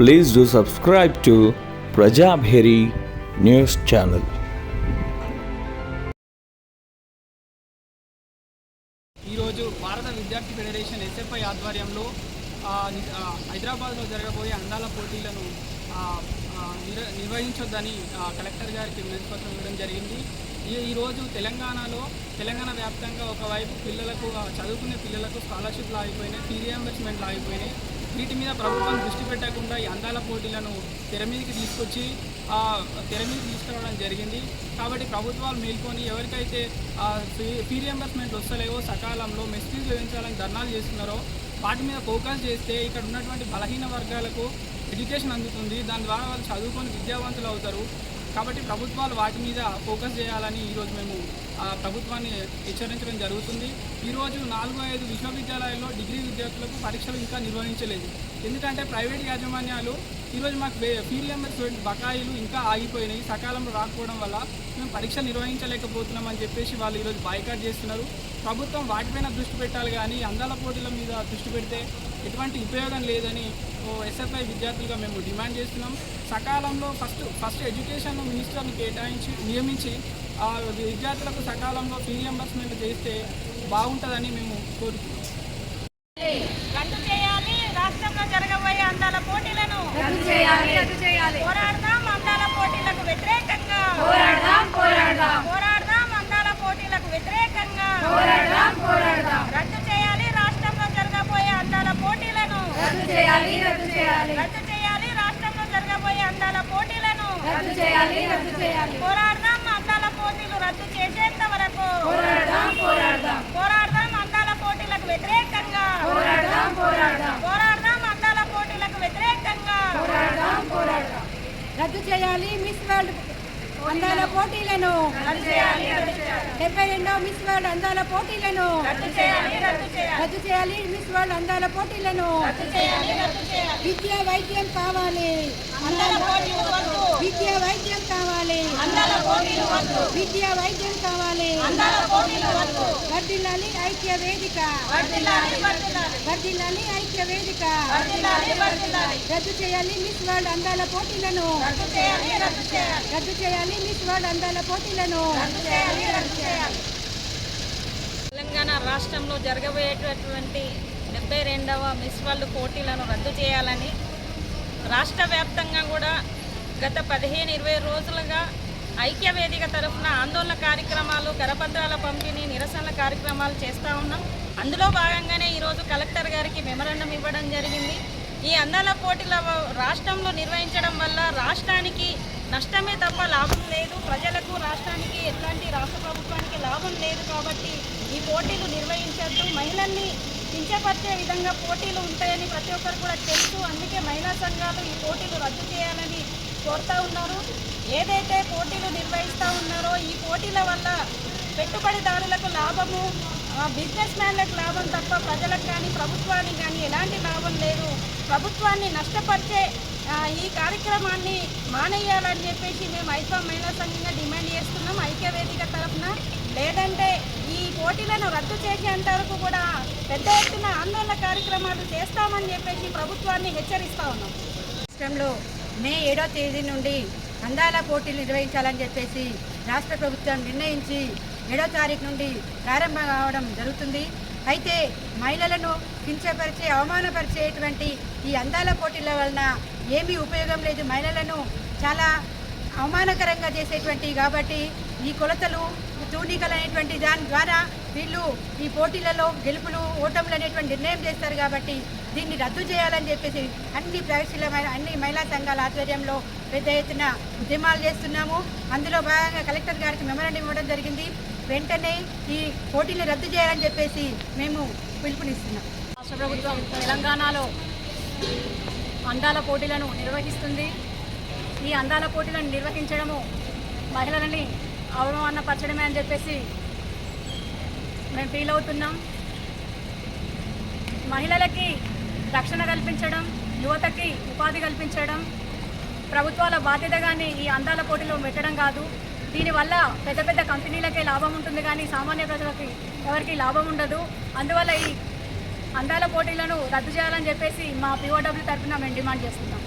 Please do subscribe to Prajabheri news channel. ఈరోజు భారత విద్యార్థి ఫెడరేషన్ ఎస్ఎఫ్ఐ ఆధ్వర్యంలో హైదరాబాద్లో జరగబోయే అందాల పోటీలను నిర్వహించొద్దని కలెక్టర్ గారికి వినతి ఇవ్వడం జరిగింది. ఈరోజు తెలంగాణలో తెలంగాణ వ్యాప్తంగా ఒకవైపు పిల్లలకు చదువుకునే పిల్లలకు స్కాలర్షిప్లు ఆగిపోయినాయి ఫీ రియంబర్స్మెంట్లు ఆగిపోయినాయి. వీటి మీద ప్రభుత్వం దృష్టి పెట్టకుండా ఈ అందాల పోటీలను తెర మీదకి తీసుకొచ్చి తెర మీదకి తీసుకురావడం జరిగింది. కాబట్టి ప్రభుత్వాలు మేల్కొని ఎవరికైతే ఫీ రియంబర్స్మెంట్ వస్తలేవో సకాలంలో మెస్ ఫీజు విధించాలని ధర్నాలు చేస్తున్నారో వాటి మీద ఫోకస్ చేస్తే ఇక్కడ ఉన్నటువంటి బలహీన వర్గాలకు ఎడ్యుకేషన్ అందుతుంది. దాని ద్వారా వాళ్ళు చదువుకొని విద్యావంతులు అవుతారు. కాబట్టి ప్రభుత్వాలు వాటి మీద ఫోకస్ చేయాలని ఈరోజు మేము ప్రభుత్వాన్ని హెచ్చరించడం జరుగుతుంది. ఈరోజు నాలుగు ఐదు విశ్వవిద్యాలయాల్లో డిగ్రీ విద్యార్థులకు పరీక్షలు ఇంకా నిర్వహించలేదు. ఎందుకంటే ప్రైవేట్ యాజమాన్యాలు ఈరోజు మాకు ఫీల్ ఫీ బకాయిలు ఇంకా ఆగిపోయినాయి. సకాలంలో రాకపోవడం వల్ల మేము పరీక్షలు నిర్వహించలేకపోతున్నామని చెప్పేసి వాళ్ళు ఈరోజు బాయ్కాట్ చేస్తున్నారు. ప్రభుత్వం వాటిపైన దృష్టి పెట్టాలి కానీ అందాల పోటీల మీద దృష్టి పెడితే ఎటువంటి ఉపయోగం లేదని ఓ ఎస్ఎఫ్ఐ విద్యార్థులుగా మేము డిమాండ్ చేస్తున్నాం. సకాలంలో ఫస్ట్ ఫస్ట్ ఎడ్యుకేషన్ మినిస్టర్ని కేటాయించి నియమించి ఆ విద్యార్థులకు సకాలంలో ఫీ రియంబర్స్మెంట్ చేస్తే బాగుంటుందని మేము కోరుతున్నాం రద్దు చేయాలి. రాష్ట్రంలో జరగబోయే అందాల పోటీలను రద్దు చేయాలి. రద్దు చేయాలి. పోరాడదాం అందాల పోటీలకు వ్యతిరేకంగా. పోరాడదాం పోరాడదాం. పోరాడదాం అందాల పోటీలకు వ్యతిరేకంగా. పోరాడదాం పోరాడదాం. రద్దు అందాల పోటీలను రద్దు చేయాలి రద్దు చేయాలి. రద్దు చేయాలి. రాష్ట్రంలో జరగబోయే అందాల పోటీలను రద్దు చేయాలి రద్దు చేయాలి. పోరాడదాం. అందాల పోటీలు రద్దు చేసేంత వరకు పోరాడదాం పోరాడదాం. పోరాడదాం. అందాల పోటీలకు వ్యతిరేకంగా పోరాడదాం పోరాడదాం. పోరాడదాం. అందాల పోటీలకు వ్యతిరేకంగా పోరాడదాం పోరాడదాం. రద్దు చేయాలి. మిస్ వరల్డ్ అందాల పోటీలను డెబ్బై రెండవ మిస్ వరల్డ్ అందాల పోటీలను రద్దు చేయాలి మిస్ వరల్డ్ అందాల పోటీలను విద్య వైద్యం కావాలి. విద్య వైద్యం కావాలి. విద్య వైద్యం కావాలి. వర్ధిల్లాలి ఐక్య వేదిక. వర్ధిల్లాలి ఐక్య వేదిక. రద్దు చేయాలి మిస్ వరల్డ్ అందాల పోటీలను. రద్దు చేయాలి రద్దు మిస్ వరల్డ్ అందాల పోటీలను రద్దు రద్దు చేయాలి తెలంగాణ రాష్ట్రంలో జరగబోయేటటువంటి డెబ్బై రెండవ మిస్ వరల్డ్ పోటీలను రద్దు చేయాలని రాష్ట్ర వ్యాప్తంగా కూడా గత పదిహేను ఇరవై రోజులుగా ఐక్య వేదిక తరఫున ఆందోళన కార్యక్రమాలు కరపత్రాల పంపిణీ నిరసనల కార్యక్రమాలు చేస్తూ ఉన్నాం. అందులో భాగంగానే ఈరోజు కలెక్టర్ గారికి మెమరాండం ఇవ్వడం జరిగింది. ఈ అందాల పోటీల రాష్ట్రంలో నిర్వహించడం వల్ల రాష్ట్రానికి నష్టమే తప్ప లాభం లేదు. ప్రజలకు రాష్ట్రానికి ఎట్లాంటి రాష్ట్ర ప్రభుత్వానికి లాభం లేదు కాబట్టి ఈ పోటీలు నిర్వహించద్దు. మహిళల్ని కించపరిచే విధంగా పోటీలు ఉంటాయని ప్రతి ఒక్కరు కూడా తెలుసు. అందుకే మహిళా సంఘాలు ఈ పోటీలు రద్దు చేయాలని కోరుతూ ఉన్నారు. ఏదైతే పోటీలు నిర్వహిస్తూ ఉన్నారో ఈ పోటీల వల్ల పెట్టుబడిదారులకు లాభము బిజినెస్ మ్యాన్లకు లాభం తప్ప ప్రజలకు కానీ ప్రభుత్వానికి కానీ ఎలాంటి లాభం లేదు. ప్రభుత్వాన్ని నష్టపరిచే ఈ కార్యక్రమాన్ని మానేయాలని చెప్పేసి మేము ఐఫా మహిళా సంఘంగా డిమాండ్ చేస్తున్నాం. ఐక్యవేదిక తరఫున. లేదంటే ఈ పోటీలను రద్దు చేసేంత వరకు కూడా పెద్ద ఎత్తున ఆందోళన కార్యక్రమాలు చేస్తామని చెప్పేసి ప్రభుత్వాన్ని హెచ్చరిస్తా ఉన్నాం. రాష్ట్రంలో మే ఏడో తేదీ నుండి అందాల పోటీలు నిర్వహించాలని చెప్పేసి రాష్ట్ర ప్రభుత్వం నిర్ణయించి ఏడో తారీఖు నుండి ప్రారంభం కావడం జరుగుతుంది. అయితే మహిళలను కించపరిచే అవమానపరిచేటువంటి ఈ అందాల పోటీల వలన ఏమీ ఉపయోగం లేదు. మహిళలను చాలా అవమానకరంగా చేసేటువంటి కాబట్టి ఈ కొలతలు తూనికలు అనేటువంటి దాని ద్వారా వీళ్ళు ఈ పోటీలలో గెలుపులు ఓటములు అనేటువంటి నిర్ణయం చేస్తారు కాబట్టి దీన్ని రద్దు చేయాలని చెప్పేసి అన్ని ప్రగతిశీలమైన అన్ని మహిళా సంఘాల ఆధ్వర్యంలో పెద్ద ఎత్తున ఉద్యమాలు చేస్తున్నాము. అందులో భాగంగా కలెక్టర్ గారికి మెమరాండం ఇవ్వడం జరిగింది. వెంటనే ఈ పోటీని రద్దు చేయాలని చెప్పేసి మేము పిలుపునిస్తున్నాం. రాష్ట్ర ప్రభుత్వం తెలంగాణలో అందాల పోటీలను నిర్వహిస్తుంది. ఈ అందాల పోటీలను నిర్వహించడము మహిళలని అవమానపరచడమే అని చెప్పేసి మేము ఫీల్ అవుతున్నాం. మహిళలకి రక్షణ కల్పించడం యువతకి ఉపాధి కల్పించడం ప్రభుత్వాల బాధ్యతగానే ఈ అందాల పోటీలో పెట్టడం కాదు. దీనివల్ల పెద్ద పెద్ద కంపెనీలకే లాభం ఉంటుంది కానీ సామాన్య ప్రజలకి ఎవరికి లాభం ఉండదు. అందువల్ల ఈ అందాల పోటీలను రద్దు చేయాలని చెప్పేసి మా పిఓడబ్ల్యూ తరఫున మేము డిమాండ్ చేస్తున్నాం.